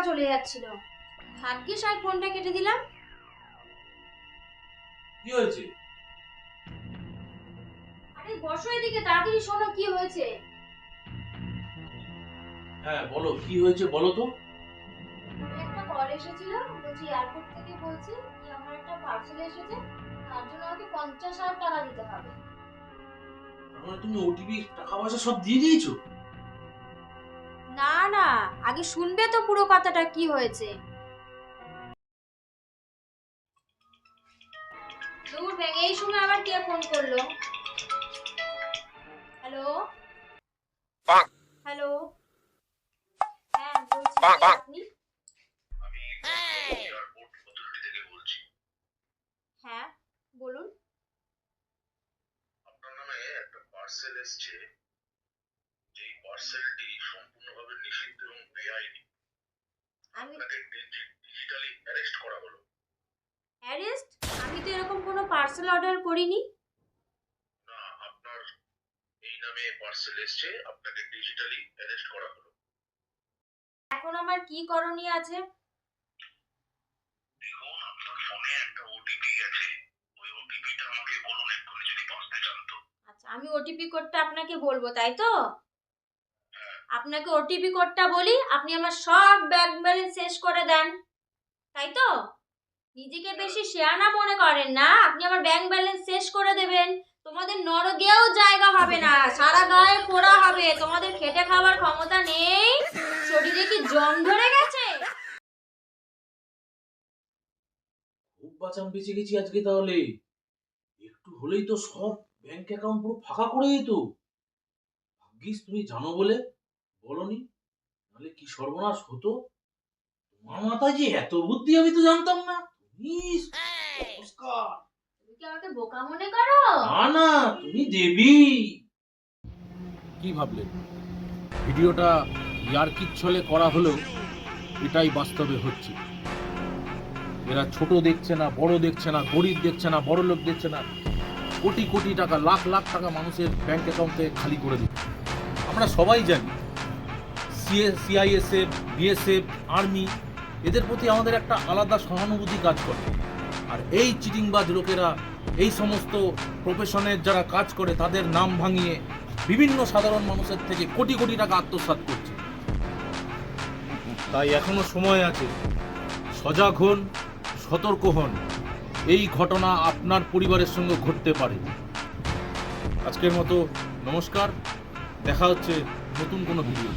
টাকা চলে যাচ্ছিল। ভাগ্যিস আর ফোনটা কেটে দিলাম। কি হয়েছে? আরে বসো এদিকে তাড়াতাড়ি শোনো কি হয়েছে। হ্যাঁ বলো কি হয়েছে বলো তো। একটা কল এসেছিল বলছি এয়ারপোর্ট থেকে বলছি কি আমার একটা পার্সেল এসেছে তার জন্য আমাকে পঞ্চাশ হাজার টাকা দিতে হবে। মানে তুমি ওটিপি টাকা পয়সা সব দিয়ে দিয়েছ? না আগে শুনবে তো পুরো কথাটা কি হয়েছে। দূর ব্যাগ এই সময় আবার কে ফোন করল? হ্যালো হ্যালো হ্যাঁ বলছি আপনি? আমি এয়ারপোর্ট অথরিটি থেকে বলছি। হ্যাঁ বলুন। আপনার নামে একটা পার্সেল এসেছে। পার্সেলটি সম্পূর্ণভাবে নিষিদ্ধ এবং বেআইনি। আপনাকে ডিজিটালি অ্যারেস্ট করা হলো। অ্যারেস্ট আমি তো এরকম কোনো পার্সেল অর্ডার করিনি। না আপনার এই নামে পার্সেল এসেছে আপনাকে ডিজিটালি অ্যারেস্ট করা হলো। এখন আমার কি করণীয় আছে? দেখুন আপনার ফোনে একটা ওটিপি গেছে। ওই ওটিপিটা আমাকে বলুন এক্ষুনি যদি বাঁচতে চান তো। আচ্ছা আমি ওটিপি কোডটা আপনাকে বলব তাই তো? আপনাকে ওটিপি কোডটা বলি, আপনি আমার সব ব্যাংক ব্যালেন্স শেষ করে দেন। তাই তো? নিজেকে বেশি শেয়ানা মনে করেন না, আপনি আমার ব্যাংক ব্যালেন্স শেষ করে দেবেন। তোমাদের নরকেও জায়গা হবে না, সারা গায়ে পোড়া হবে, তোমাদের খেটে খাওয়ার ক্ষমতা নেই। শরীরে কি জম ধরে গেছে? খুব বাঁচান বেঁচে গেছি আজকে তাহলে। একটু হলেই তো সব ব্যাংক অ্যাকাউন্ট পুরো ফাঁকা করে দিত। ভাগ্যিস তুমি জানো বলে বলনি? নাহলে কি সর্বনাশ হতো? তোমার মাথায় যে এত বুদ্ধি আমি তো জানতাম না। তুমি নমস্কার তুমি কি আমাকে বোকা মনে করো? না না তুমি দেবী। কি ভাবলেন ভিডিওটা ইয়ার্কির ছলে করা হলেও এটাই বাস্তবে হচ্ছে। এরা ছোট দেখছে না বড় দেখছে না গরিব দেখছে না বড় লোক দেখছে না কোটি কোটি টাকা লাখ লাখ টাকা মানুষের ব্যাংক অ্যাকাউন্টে খালি করে দিচ্ছে। আমরা সবাই জানি সিএ সিআইএসএফ বিএসএফ আর্মি এদের প্রতি আমাদের একটা আলাদা সহানুভূতি কাজ করে। আর এই চিটিংবাজ লোকেরা, এই সমস্ত প্রফেশনের যারা কাজ করে, তাদের নাম ভাঙিয়ে বিভিন্ন সাধারণ মানুষের থেকে কোটি কোটি টাকা আত্মসাৎ করছে। তাই এখনও সময় আছে, সজাগ হন, সতর্ক হন। এই ঘটনা আপনার পরিবারের সঙ্গে ঘটতে পারে। আজকের মতো নমস্কার, দেখা হচ্ছে নতুন কোনো ভিডিও